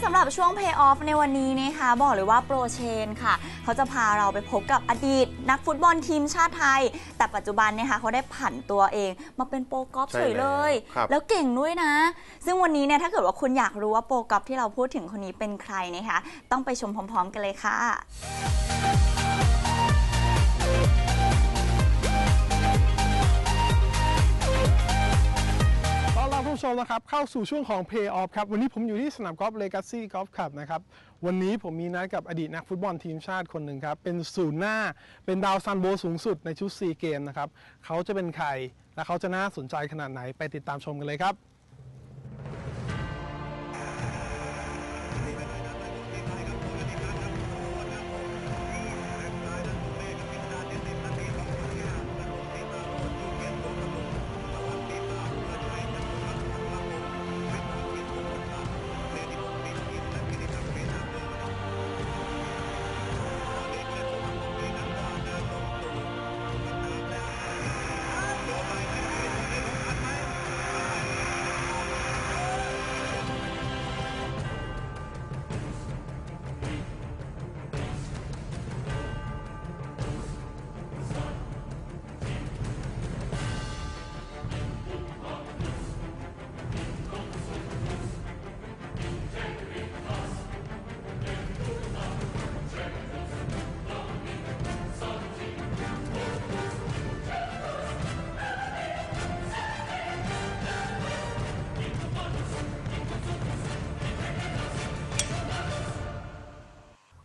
และสำหรับช่วง Pay Off ในวันนี้นะคะ บอกเลยว่าโปรเชนค่ะ เขาจะพาเราไปพบกับอดีต นักฟุตบอลทีมชาติไทย แต่ปัจจุบันเนี่ยค่ะเขาได้ผันตัวเอง มาเป็นโปรกอล์ฟใช่เฉยเลยแล้วครับ แล้วเก่งด้วยนะ ซึ่งวันนี้เนี่ยถ้าเกิดว่าคุณอยากรู้ว่าโปรกอล์ฟที่เราพูดถึงคนนี้เป็นใครนะคะ ต้องไปชมพร้อม ๆ กันเลยค่ะ ต้อนรับผู้ชมนะครับเข้าสู่ช่วงของ Pay Off ครับวันนี้ผมอยู่ที่สนามกอล์ฟเลกาซี่กอล์ฟคลับนะครับวันนี้ผมมีนัดกับอดีตนักฟุตบอลทีมชาติคนหนึ่งครับ เป็นศูนย์หน้าเป็นดาวซันโบสูงสุดในชุดซีเกมนะครับเขาจะเป็นใครและเขาจะน่าสนใจขนาดไหนไปติดตามชมกันเลยครับ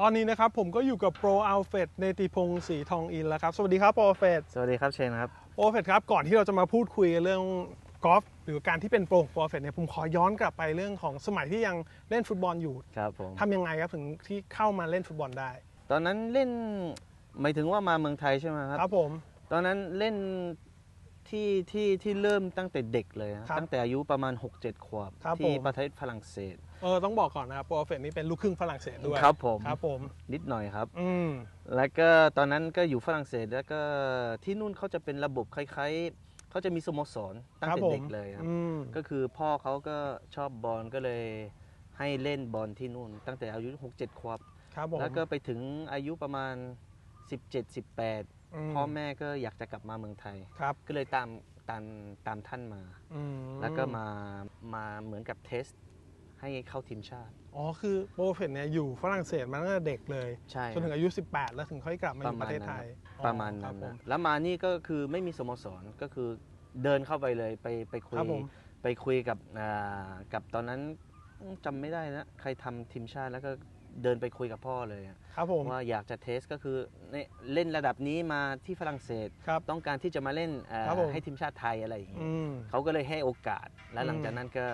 ตอนนี้นะครับผมก็อยู่กับโปรอัลเฟตเนติพงศ์ศรีทองอินแล้วครับ สวัสดีครับโปรอัลเฟตสวัสดีครับเชนครับโปรอัลเฟตครับก่อนที่เราจะมาพูดคุยกันเรื่องกอล์ฟหรือการที่เป็นโปรของโปรอัลเฟตเนี่ยผมขอย้อนกลับไปเรื่องของสมัยที่ยังเล่นฟุตบอลอยู่ครับผมทำยังไงครับถึงที่เข้ามาเล่นฟุตบอลได้ ตอนนั้นเล่นหมายถึงว่ามาเมืองไทยใช่ไหมครับครับผมตอนนั้นเล่นที่ที่ที่เริ่มตั้งแต่เด็กเลย ครับครับตั้งแต่อายุประมาณ 6-7 ขวบ ครับที่ผม ประเทศฝรั่งเศส เออต้องบอกก่อนนะครับโปรอัลเฟตนี่เป็นลูกครึ่งฝรั่งเศสด้วยครับผมครับผมนิดหน่อยครับ อืมแล้วก็ตอนนั้นก็อยู่ฝรั่งเศสแล้วก็ที่นู่นเขาจะเป็นระบบคล้ายๆเขาจะมีสโมสรตั้งครับแต่ผมเด็กเลยครับอืมก็คือพ่อเขาก็ชอบบอลก็เลยให้เล่นบอลที่นู่น ตั้งแต่อายุ6-7ขวบครับผมแล้วก็ไปถึงอายุประมาณ 17-18มพ่อแม่ก็อยากจะกลับมาเมืองไทยครับก็เลยตามตามตามท่านมาอืมแล้วก็มามาเหมือนกับเทส ให้เข้าทีมชาติ อ๋อ คือโปรอัลเฟตเนี่ยอยู่ฝรั่งเศสมาตั้งแต่เด็กเลยใช่จนถึงอายุ 18 แล้วถึงค่อยกลับมาอยู่ประเทศไทย ประมาณอ๋อนั้นคนะบผมแล้วมานี่ก็คือไม่มีสโมสรก็คือเดินเข้าไปเลยไปไปคุยครับผมไปคุยกับอ่ากับตอนนั้นจำไม่ได้นะ ใครทำทีมชาติแล้วก็เดินไปคุยกับพ่อเลยอะครับผมว่าอยากจะเทสก็คือเนี่ยเล่นระดับนี้มาที่ฝรั่งเศสครับต้องการที่จะมาเล่นเอ่อครับผมให้ทีมชาติไทยอะไรอย่างนี้อืมเขาก็เลยให้โอกาส และหลังอืมจากนั้นก็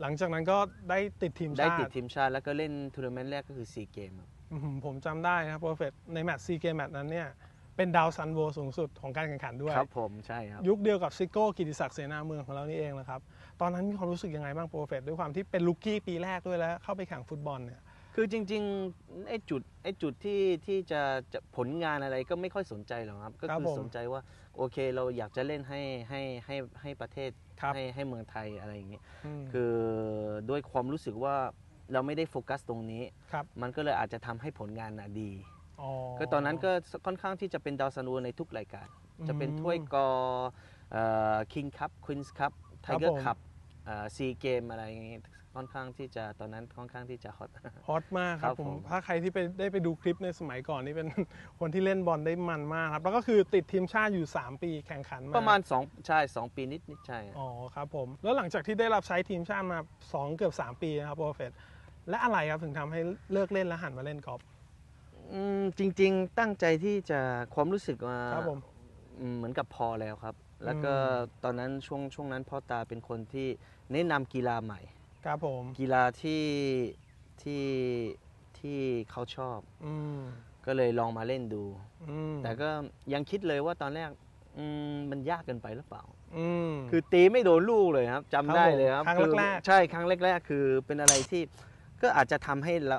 หลังจากนั้นก็ได้ติดทีมได้ชาติดติทีมชาติแล้วก็เล่นทัวร์นาเมนต์แรกก็คือซีเกมอืมผมจำได้นะครับโปรเฟตในแมตช์ซีเกมแมตช์นั้นเนี่ยเป็นดาวซันโวสูงสุดของการแข่งขันด้วย ครับผมใช่ครับ ยุคเดียวกับซิโก้กิติศักดิ์เสนาเมืองของเรานี่เองนะครับ ตอนนั้นมีความรู้สึกยังไงบ้างโปรเฟตด้วยความที่เป็นลูกกี้ปีแรกด้วยแล้ว เข้าไปแข่งฟุตบอลเนี่ย คือจริงๆไอ้จุดไอ้จุดที่ที่จะจะผลงานอะไรก็ไม่ค่อยสนใจหรอกครับ ก็ครับคือผม สนใจว่าโอเคเราอยากจะเล่นให้ให้ให้ให้ประเทศครับ ให้ให้เมืองไทยอะไรอย่างนี้มคือด้วยความรู้สึกว่าเราไม่ได้โฟกัสตรงนี้ครับมันก็เลยอาจจะทำให้ผลงานน่ะดีอ๋อก็ตอนนั้นก็ค่อนข้างที่จะเป็นดาวซันโวในทุกรายการ จะเป็นถ้วยกอคิงคัพควีนส์คัพไทครับเกอผมร์คัพซีเกมอะไรอย่างงี้ ค่อนข้างที่จะตอนนั้นค่อนข้างที่จะฮอต ฮอตมากคครัรับบผมผมถ้าใครที่ไปได้ไปดูคลิปในสมัยก่อนนี่เป็น คนที่เล่นบอลได้มันมากครับ แล้วก็คือติดทีมชาติอยู่ 3 ปีแข่งขันมาประมาณ2ใช่2ปีนิดนิดๆใช่อ๋อครับผม แล้วหลังจากที่ได้รับใช้ทีมชาติมา 2 เกือบ 3 ปีนะครับโปรเฟตและอะไรครับถึงทำให้เลิกเล่นแล้วหันมาเล่นกอล์ฟอืมจริง ๆ ตั้งใจที่จะความรู้สึกว่า ครับผม อืมเหมือนกับพอแล้วครับ แล้วก็อืมตอนนั้นช่วงช่วงนั้นพ่อตาเป็นคนที่แนะนำกีฬาใหม่ ครับผมกีฬาที่ที่ที่เขาชอบ อืมก็เลยลองมาเล่นดู อืมแต่ก็ยังคิดเลยว่าตอนแรกอืมมันยากเกินไปหรือเปล่า อืม คือตีไม่โดนลูกเลยครับจำได้เลยครับครั้งอแรกๆ ใช่ครั้งแรก ๆ คือเป็นอะไรที่ก็อาจจะทำให้เรา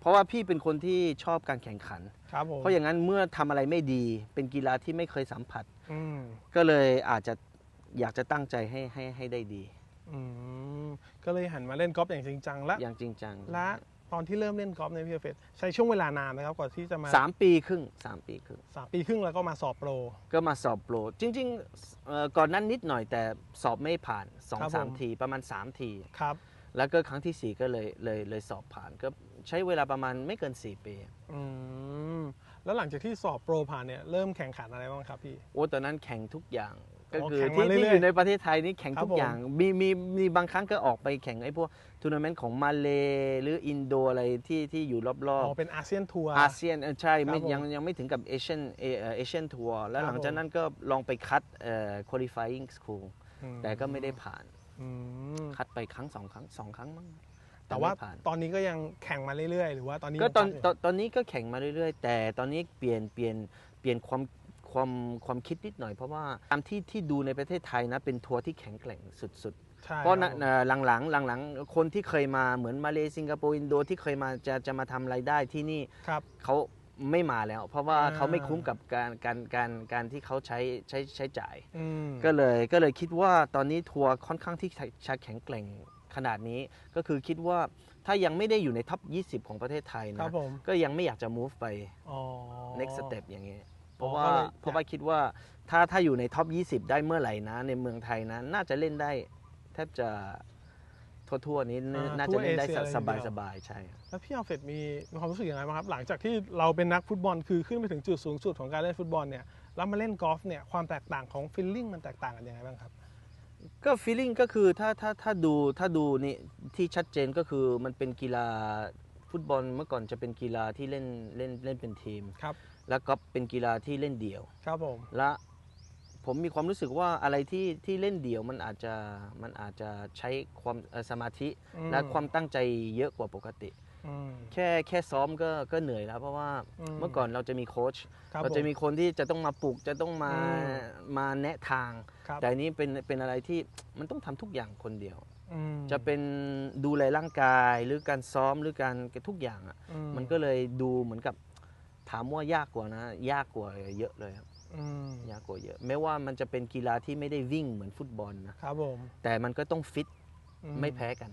เพราะว่าพี่เป็นคนที่ชอบการแข่งขัน ครับผมเพราะอย่างนั้นเมื่อทำอะไรไม่ดี เป็นกีฬาที่ไม่เคยสัมผัส อืมก็เลยอาจจะอยากจะตั้งใจให้ให้ให้ได้ดี อืมก็เลยหันมาเล่นกอล์ฟอย่างจริงจังและอย่างจริงจังและตอนที่เริ่มเล่นกอล์ฟในยพี่ออฟเฟตใช้ช่วงเวลานานนะครับกว่าที่จะมาสามปีครึ่งสามปีครึ่งสามปีครึ่งแล้วก็มาสอบโปร ก็มาสอบโปร จริงๆเอ่อก่อนนั้นนิดหน่อยแต่สอบไม่ผ่าน2อครับสามผม ทีประมาณ3ที ครับแล้วก็ครั้งทีสี่4ก็เลยเลยเลยสอบผ่านก็ใช้เวลาประมาณไม่เกิน4ปี อืมแล้วหลังจากที่สอบโปรผ่านเนี่ยเริ่มแข่งขันอะไรบ้างครับพี่ โอ้ตอนนั้นแข่งทุกอย่าง ก็อ๋อคือแข่งที่มาเรื่อยๆที่อยู่ในประเทศไทยนี่แข่งครับทุกอย่างมีมีมีบางครั้งก็ออกไปแข่งไอ้พวกทัวร์นาเมนต์ของมาเลหรืออินโดอะไรที่ที่อยู่รอบอ๋อเป็นอาเซียนทัวร์ๆอาเซียนเออใช่ไม่ครับผมยังยังไม่ถึงกับเอเชียนเอเชียนทัวร์แล้วครับหลังจากนั้นก็ลองไปคัดเอ่อ qualifying school อืมแต่ก็ไม่ได้ผ่านอืมคัดไปครั้งสองครั้งสองครั้งมั้งแต่ว่าไม่ผ่านตอนนี้ก็ยังแข่งมาเรื่อยๆ หรือว่าตอนนี้ก็ตอนยังตอนตอนนี้ก็แข่งมาเรื่อยๆ แต่ตอนนี้เปลี่ยนเปลี่ยนเปลี่ยนความ ความความคิดนิดหน่อยเพราะว่าตามที่ที่ดูในประเทศไทยนะเป็นทัวร์ที่แข็งแกร่งสุดใช่ๆเพราะคนะบผมเอ่อหลังๆหลังๆคนที่เคยมาเหมือนมาเลสิงคโปร์อินโดที่เคยมาจะจะมาทำรายได้ที่นี่ครับเขาไม่มาแล้ว เพราะว่าอ่าเขาไม่คุ้มกับการการการการที่เขาใช้ใช้ใช้จ่ายอืมก็เลยก็เลยคิดว่าตอนนี้ทัวร์ค่อนข้างที่จะแข็งแกร่งขนาดนี้ก็คือคิดว่าถ้ายังไม่ได้อยู่ในท็อป 20 ของประเทศไทยครันะบผมก็ยังไม่อยากจะ move ไปอ๋อ next step อย่างเงี้ย เพอ๋อราะว่าก็เลย เพราะว่าคิดว่าถ้าถ้าอยู่ในท็อป 20 ได้เมื่อไหร่นะในเมืองไทยนะ น่าจะเล่นได้แทบจะทั่วๆนี้อ่าน่าจะเล่นได้ทั่วเอเชียสบายเลยทีเดียว สบายๆใช่ครับแล้วพี่อัลเฟรดมีมีความรู้สึกยังไงบ้างครับ หลังจากที่เราเป็นนักฟุตบอลคือขึ้นไปถึงจุดสูงสุดของการเล่นฟุตบอลเนี่ยแล้วมาเล่นกอล์ฟเนี่ยความแตกต่างของฟีลลิ่งมันแตกต่างกันยังไงบ้างครับ ก็ feeling ก็คือถ้าถ้าถ้าดูถ้าดูนี่ที่ชัดเจนก็คือมันเป็นกีฬาฟุตบอลเมื่อก่อนจะเป็นกีฬาที่เล่นเล่นเล่นเป็นทีม ครับ แล้วก็เป็นกีฬาที่เล่นเดี่ยว ครับผม และผมมีความรู้สึกว่าอะไรที่ที่เล่นเดี่ยวมันอาจจะมันอาจจะใช้ความเอ่อสมาธิอืม และความตั้งใจเยอะกว่าปกติ อืม แค่แค่ซ้อมก็ก็เหนื่อยแล้ว เพราะว่าอืม เมื่อก่อนเราจะมีโค้ชครับเราจะมีผ คนที่จะต้องมาปลุกจะต้องมาอืม มาแนะทาง ครับแต่อันนี้เป็นเป็นอะไรที่มันต้องทำทุกอย่างคนเดียว อืมจะเป็นดูแลร่างกายหรือการซ้อมหรือการทุกอย่างอะอืมันก็เลยดูเหมือนกับ ถามว่ายากกว่านะ ยากกว่าเยอะเลยครับอืมยากกว่าเยอะ แม้ว่ามันจะเป็นกีฬาที่ไม่ได้วิ่งเหมือนฟุตบอลนะครับผมแต่มันก็ต้องฟิตอืไม่แพ้กัน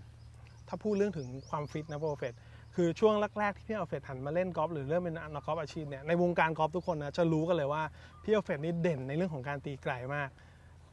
ถ้าพูดเรื่องถึงความฟิตนะโปรเฟสคือช่วงแรกๆที่พี่อัลเฟรดหันมาเล่นกอล์ฟหรือเริ่มเป็นนักกอล์ฟอาชีพเนี่ยในวงการกอล์ฟทุกคนนะจะรู้กันเลยว่าพี่อัลเฟรดนี่เด่นในเรื่องของการตีไกลมาก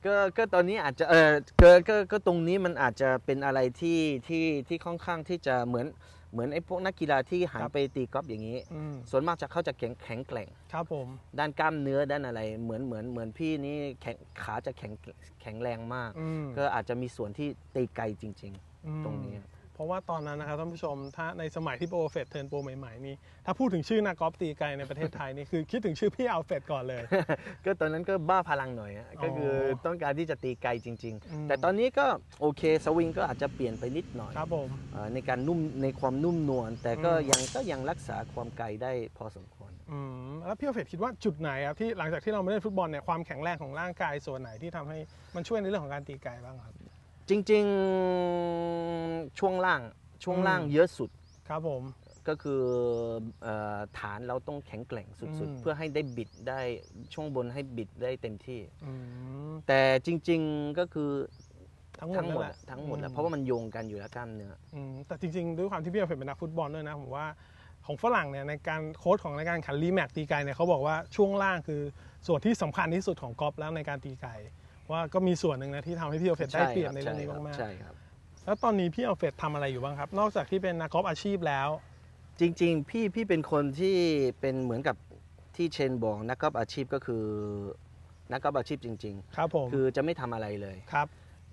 ก็ก็ตอนนี้อาจจะเออก็ก็ก็ตรงนี้มันอาจจะเป็นอะไรที่ที่ที่ค่อนข้างที่จะเหมือน เหมือนไอ้พวกนักกีฬาที่หันครับไปตีกอล์ฟอย่างนี้ อืมส่วนมากจะเขาจะแข็งแข็งแกร่ง ครับผม ด้านกล้ามเนื้อด้านอะไร เหมือนเหมือนเหมือนพี่นี่แข็งขาจะแข็งแข็งแรงมาก อืมก็อาจจะมีส่วนที่ตีไกลจริง อืม ๆ ตรงนี้เพ ราะว่าตอนนั้นนะครับท่านผู้ชมถ้าในสมัยที่โปรเฟสเทิร์นโปรใหม่ๆนี่ถ้าพูดถึงชื่อนักกอล์ฟตีไกลในประเทศไทยนี่คือคิดถึงชื่อพี่อัลเฟรดก่อนเลย ก็ตอนนั้นก็บ้าพลังหน่อยอะก็คือต้องการที่จะตีไกลจริงอืมๆแต่ตอนนี้ก็โอเคสวิงก็อาจจะเปลี่ยนไปนิดหน่อยครับผมเอ่อในการนุ่มในความนุ่มนวลแต่ก็อืมยังก็ยังรักษาความไกลได้พอสมควรอืมแล้วพี่อัลเฟรดคิดว่าจุดไหนครับที่หลังจากที่เราไม่เล่นฟุตบอลเนี่ยความแข็งแรงของร่างกายส่วนไหนที่ทำให้มันช่วยในเรื่องของการตีไกลบ้างครับ จริงๆช่วงล่างช่วงล่างอืมเยอะสุดครับผม ก็คือเอ่อฐานเราต้องแข็งแกร่งสุดอืม ๆ เพื่อให้ได้บิดได้ช่วงบนให้บิดได้เต็มที่ อืมแต่จริง ๆก็คือทั้งหมดทั้งหมดนั่นแหละทั้งหมดแหละอืเพราะว่ามันโยงกันอยู่แล้วกล้ามเนื้อ อืมแต่จริงๆ ด้วยความที่พี่อัลเฟรดเป็นนักฟุตบอลด้วยนะผมว่าของฝรั่งเนี่ยในการโค้ชของในการขันรีแมตตีไกลเนี่ยเขาบอกว่าช่วงล่างคือส่วนที่สำคัญที่สุดของกอล์ฟแล้วในการตีไกล ว่าก็มีส่วนหนึ่งนะที่ทำให้พี่อัลเฟรดได้เปรียบในเรื่องนี้ใช่คบมากใช่ครับๆแล้วตอนนี้พี่อัลเฟรดทำอะไรอยู่บ้างครับ นอกจากที่เป็นนักกอล์ฟอาชีพแล้ว จริง ๆ พี่พี่เป็นคนที่เป็นเหมือนกับที่เชนบอกนักกอล์ฟอาชีพก็คือนักกอล์ฟอาชีพจริงครับผมๆคือจะไม่ทำอะไรเลยครับ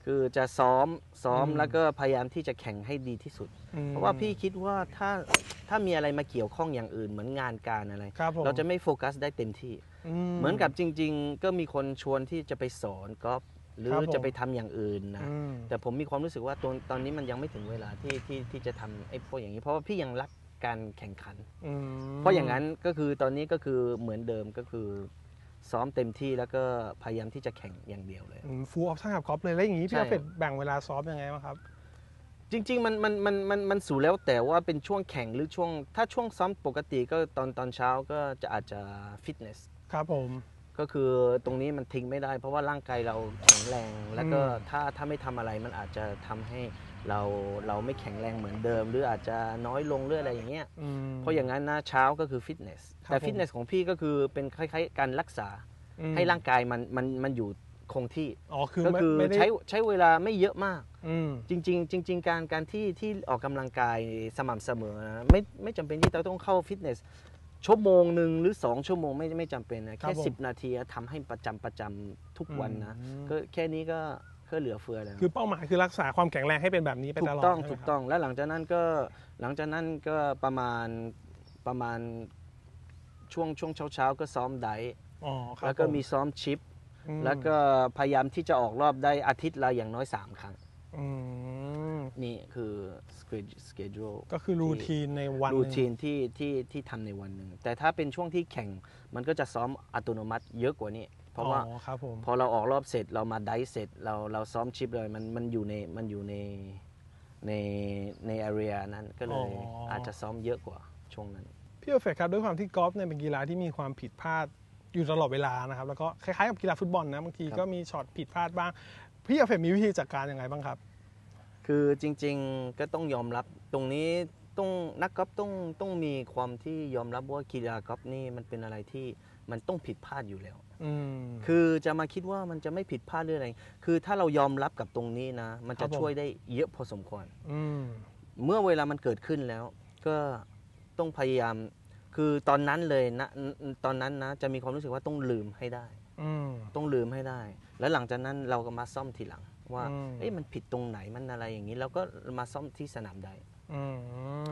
คือจะซ้อมซ้อมอืมแล้วก็พยายามที่จะแข่งให้ดีที่สุดอืมเพราะว่าพี่คิดว่าถ้าถ้ามีอะไรมาเกี่ยวข้องอย่างอื่นเหมือนงานการอะไรครับผมเราจะไม่โฟกัสได้เต็มที่ เหมือนกับจริง ๆ ก็มีคนชวนที่จะไปสอนกอล์ฟหรือครับผมจะไปทำอย่างอื่นนะอืมแต่ผมมีความรู้สึกว่าตอนตอนนี้มันยังไม่ถึงเวลาที่ที่ที่จะทำไอ้พวกอย่างนี้ เพราะว่าพี่ยังรักการแข่งขันอืมเพราะอย่างนั้นก็คือตอนนี้ก็คือเหมือนเดิมก็คือซ้อมเต็มที่แล้วก็พยายามที่จะแข่งอย่างเดียวเลยฟูลออปชั่นกับกอล์ฟเลยแล้วอย่างนี้พี่ใช่อัลเฟรดแบ่งเวลาซ้อมยังไงบ้างครับ จริง ๆ มันมันมันมันมันสู่แล้วแต่ว่าเป็นช่วงแข่งหรือช่วง ถ้าช่วงซ้อมปกติก็ตอนตอนเช้าก็จะอาจจะฟิตเนส ครับผม ก็คือตรงนี้มันทิ้งไม่ได้ เพราะว่าร่างกายเราแข็งแรงแล้วก็อืม ถ้าถ้าไม่ทำอะไรมันอาจจะทำให้เราเราไม่แข็งแรงเหมือนเดิม หรืออาจจะน้อยลงหรืออะไรอย่างเงี้ยอืม เพราะอย่างนั้นนะเช้าก็คือฟิตเนสครับแต่ผม ฟิตเนสของพี่ก็คือเป็นคล้ายๆการรักษาอืมให้ร่างกายมันมันมันอยู่คงที่ อ๋อคือก็ไม่คือไม่ได้ใช้ใช้เวลาไม่เยอะมาก อืม จริงๆจริงๆการการที่ที่ออกกำลังกายสม่ำเสมอนะไม่ไม่จำเป็นที่เราต้องเข้าฟิตเนส ชั่วโมงหนึ่งหรือ 2 ชั่วโมงไม่ไม่จำเป็นนะครัแค่ บผม 10 นาทีทำให้ประจำประจำทุกวันนะอืมก็แค่นี้ก็ก็เหลือเฟือแล้วคือเป้าหมายคือรักษาความแข็งแรงให้เป็นแบบนี้ไปถูตกลอดต้องใช่ไหมถูกครับต้องแล้วหลังจากนั้นก็หลังจากนั้นก็ประมาณประมาณช่วงช่วงเช้าเช้าๆ ก็ซ้อมไดฟ์อ๋อครับแล้วก็ผมีซ้อมชิป อืมแล้วก็พยายามที่จะออกรอบได้อาทิตย์ละอย่างน้อย 3 ครั้ง อืม นี่คือสเกจ u l e ก็คือรูทีนในวันหรูนึ่งทีนที่ที่ที่ทำในวันหนึ่ง แต่ถ้าเป็นช่วงที่แข่งมันก็จะซ้อมอัตโนมัติเยอะกว่านี้ เพราะว่าอ๋อครับผมพอเราออกรอบเสร็จเรามาไดฟ์เสร็จเราเราซ้อมชิปเลยมันมันอยู่ในมันอยู่ในในใน area นั้นก็เลยอาจจะซ้อมเยอะกว่าช่วงนั้น พี่โอเฟกครับด้วยความที่กอล์ฟเนี่ยเป็นกีฬาที่มีความผิดพลาดอยู่ตลอดเวลานะครับ แล้วก็คล้ายๆกับกีฬาฟุตบอลนะบางทีครับก็มีช็อตผิดพลาดบ้าง พี่โอเฟกมีวิธีจัดการยังไงบ้างครับ คือจริงๆก็ต้องยอมรับตรงนี้ต้องนักกอล์ฟต้องต้องมีความที่ยอมรับว่ากีฬากอล์ฟนี่มันเป็นอะไรที่มันต้องผิดพลาดอยู่แล้วอืมคือจะมาคิดว่ามันจะไม่ผิดพลาดเรื่องอะไร คือถ้าเรายอมรับกับตรงนี้นะ มันครัจะบผมช่วยได้เยอะพอสมควรอืมเมื่อเวลามันเกิดขึ้นแล้ว ก็ต้องพยายาม คือตอนนั้นเลยนะตอนนั้นนะ จะมีความรู้สึกว่าต้องลืมให้ได้อืมต้องลืมให้ได้ แล้วหลังจากนั้นเราก็มาซ่อมทีหลัง ว่าอืมเอ๊ะมันผิดตรงไหนมันอะไรอย่างนี้เราก็มาซ่อมที่สนามใดอื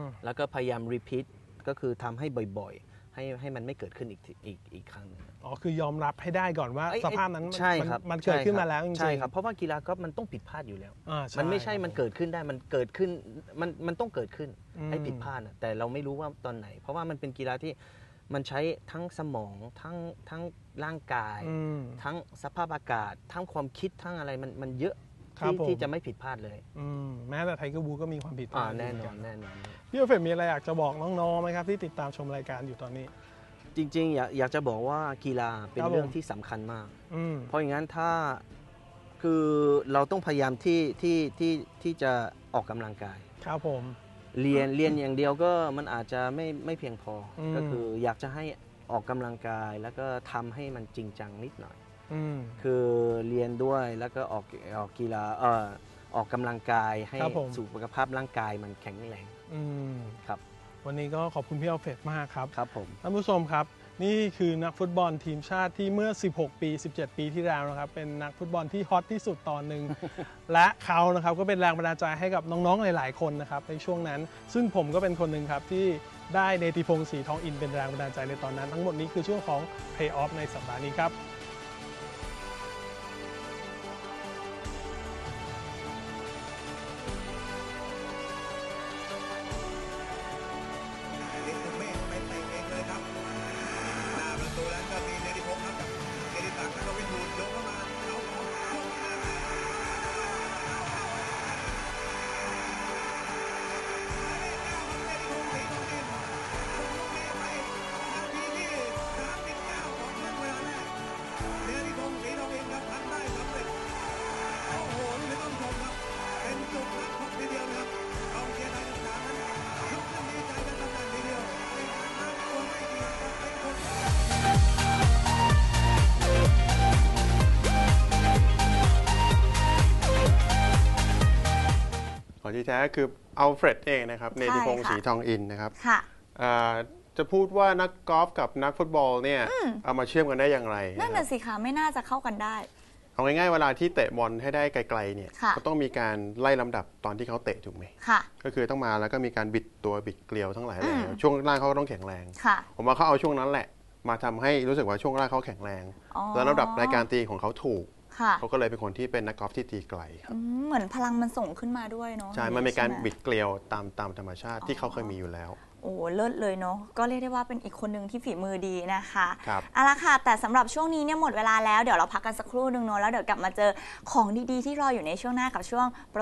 มแล้วก็พยายามรีพีทก็คือทำให้บ่อยๆ ให้ให้มันไม่เกิดขึ้นอีกทีอีกอีกครั้งหนึ่งอ๋อคือยอมรับให้ได้ก่อนว่าเอ้ยสภาพนั้นมันใช่ครับมันเกิดขึ้นใช่มาแล้วจริงๆใช่ครับเพราะว่ากีฬากอล์ฟมันต้องผิดพลาดอยู่แล้วอ่ามันไม่ใช่ครับมันเกิดขึ้นได้มันเกิดขึ้นมันมันต้องเกิดขึ้นอืมให้ผิดพลาดอะแต่เราไม่รู้ว่าตอนไหน เพราะว่ามันเป็นกีฬาที่มันใช้ทั้งสมองทั้งทั้งร่างกายอืมทั้งสภาพอากาศ ทั้งความคิดทั้งอะไรมันมันเยอะ ครับที่ผม ที่จะไม่ผิดพลาดเลยอืมแม้แต่ไทเกอร์บูก็มีความผิดพอ่าลาดแน่นเหมือนกัแน่นอน พี่โอเฟกมีอะไรอยากจะบอกน้องๆไหมครับ ที่ติดตามชมรายการอยู่ตอนนี้ จริงๆ อยากอยากจะบอกว่ากีฬาเป็นครับผม เรื่องที่สำคัญมาก อืม เพราะอย่างนั้นถ้าคือเราต้องพยายามที่ที่ที่ที่จะออกกำลังกาย ครับผม เรียนเรียนอย่างเดียวก็มันอาจจะไม่ไม่เพียงพออม ก็คืออยากจะให้ออกกำลังกายแล้วก็ทำให้มันจริงจังนิดหน่อย อืม คือเรียนด้วยแล้วก็ออกออกกีฬาเอ่อออกกำลังกายให้ครับผม สุขภาพร่างกายมันแข็งแรงอืมครับวันนี้ก็ขอบคุณพี่โอเฟกมากครับ ครับผม ท่านผู้ชมครับ นี่คือนักฟุตบอลทีมชาติที่เมื่อ 16 ปี 17 ปีที่แล้วนะครับ เป็นนักฟุตบอลที่ฮอตที่สุดตอนหนึ่ง และเขานะครับก็เป็นแรงบันดาลใจให้กับน้องๆ หลายๆ คนนะครับในช่วงนั้น ซึ่งผมก็เป็นคนหนึ่งครับที่ได้เนติพงศ์ศรีทองอินเป็นแรงบันดาลใจในตอนนั้น ทั้งหมดนี้คือช่วงของ Pay Off ในสัปดาห์นี้ครับ ที่แท้คืออัลเฟรดเองนะครับเนติพงศ์ใช่ค่ะศรีทองอินนะครับค่ะอ่าจะพูดว่านักกอล์ฟกับนักฟุตบอลเนี่ยเอามาเชื่อมกันได้อย่างไรนั่นนะครัน่ะบสิคะไม่น่าจะเข้ากันได้ เอาง่ายๆเวลาที่เตะบอลให้ได้ไกลๆเนี่ยค่ะก็ต้องมีการไล่ลำดับตอนที่เขาเตะถูกไหมค่ะก็คือต้องมาแล้วก็มีการบิดตัวบิดเกลียวทั้งหลายแหอืล่มช่วงล่างเขาก็ต้องแข็งแรงค่ะผมว่าเขาเอาช่วงนั้นแหละ มาทำให้รู้สึกว่าช่วงล่างเขาแข็งแรงอ๋อแล้วลำดับรายการตีของเขาถูก ค่ะเขาก็เลยเป็นคนที่เป็นนักกอล์ฟที่ตีไกลครับอืมเหมือนพลังมันส่งขึ้นมาด้วยเนาะใช่มันเป็นการใช่ไหบิดเกลียวตามตามธรรมชาติที่เขาเคยมีอยู่แล้ว โอ้เลิศเลยเนาะก็เรียกได้ว่าเป็นอีกคนหนึ่งที่ฝีมือดีนะคะครับ เอาละค่ะ แต่สำหรับช่วงนี้เนี่ยหมดเวลาแล้วเดี๋ยวเราพักกันสักครู่หนึ่งเนาะแล้วเดี๋ยวกลับมาเจอของดีๆที่รออยู่ในช่วงหน้ากับช่วงโปร